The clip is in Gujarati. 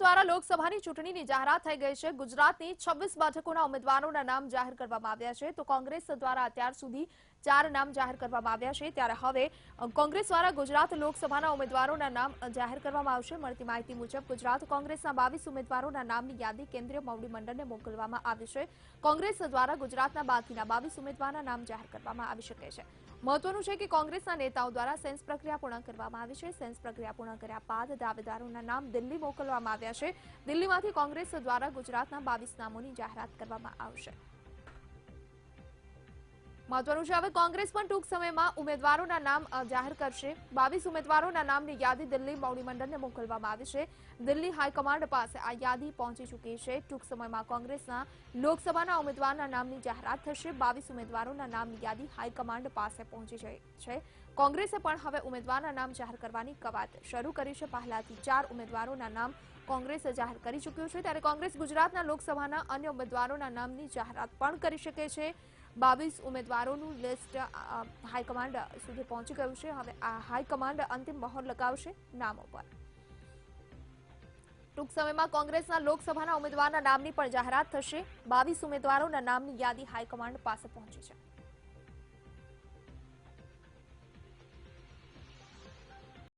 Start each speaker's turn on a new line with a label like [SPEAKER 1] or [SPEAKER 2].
[SPEAKER 1] દ્વારા લોકસભાની ચૂંટણીની જાહેરાત થઈ ગઈ છે. ગુજરાતની છવ્વીસ બેઠકોના ઉમેદવારોના નામ જાહેર કરવામાં આવ્યા છે. તો કોંગ્રેસ દ્વારા અત્યાર સુધી ચાર નામ જાહેર કરવામાં આવ્યા છે. ત્યારે હવે કોંગ્રેસ દ્વારા ગુજરાત લોકસભાના ઉમેદવારોના નામ જાહેર કરવામાં આવશે. મળતી માહિતી મુજબ, ગુજરાત કોંગ્રેસના બાવીસ ઉમેદવારોના નામની યાદી કેન્દ્રીય મોવડી મંડળને મોકલવામાં આવી છે. કોંગ્રેસ દ્વારા ગુજરાતના બાકીના બાવીસ ઉમેદવારના નામ જાહેર કરવામાં આવી શકે છે. મહત્વનું છે કે કોંગ્રેસના નેતાઓ દ્વારા સેન્સ પ્રક્રિયા પૂર્ણ કરવામાં આવી છે. સેન્સ પ્રક્રિયા પૂર્ણ કર્યા બાદ દાવેદારોના નામ દિલ્હી મોકલવામાં આવ્યા છે. દિલ્હીમાંથી કોંગ્રેસ દ્વારા ગુજરાતના બાવીસ નામોની જાહેરાત કરવામાં આવશે. મહત્વનું છે. હવે કોંગ્રેસ પણ ટૂંક સમયમાં ઉમેદવારોના નામ જાહેર કરશે. બાવીસ ઉમેદવારોના નામની યાદી દિલ્હી મંડળને મોકલવામાં આવી છે. દિલ્હી હાઈકમાન્ડ પાસે આ યાદી પહોંચી ચૂકી છે. ટૂંક સમયમાં કોંગ્રેસના લોકસભાના ઉમેદવારના નામની જાહેરાત થશે. બાવીસ ઉમેદવારોના નામની યાદી હાઈકમાન્ડ પાસે પહોંચી છે. કોંગ્રેસે પણ હવે ઉમેદવારના નામ જાહેર કરવાની કવાત શરૂ કરી છે. પહેલાથી ચાર ઉમેદવારોના નામ કોંગ્રેસે જાહેર કરી ચૂક્યું છે. ત્યારે કોંગ્રેસ ગુજરાતના લોકસભાના અન્ય ઉમેદવારોના નામની જાહેરાત પણ કરી શકે છે. બાવીસ ઉમેદવારોનું લિસ્ટ હાઈકમાન્ડ સુધી પહોંચી ગયું છે. હવે આ હાઈકમાન્ડ અંતિમ મહોર લગાવશે નામો પર ટૂંક સમયમાં કોંગ્રેસના લોકસભાના ઉમેદવારના નામની પણ જાહેરાત થશે. બાવીસ ઉમેદવારોના નામની યાદી હાઈકમાન્ડ પાસે પહોંચી છે.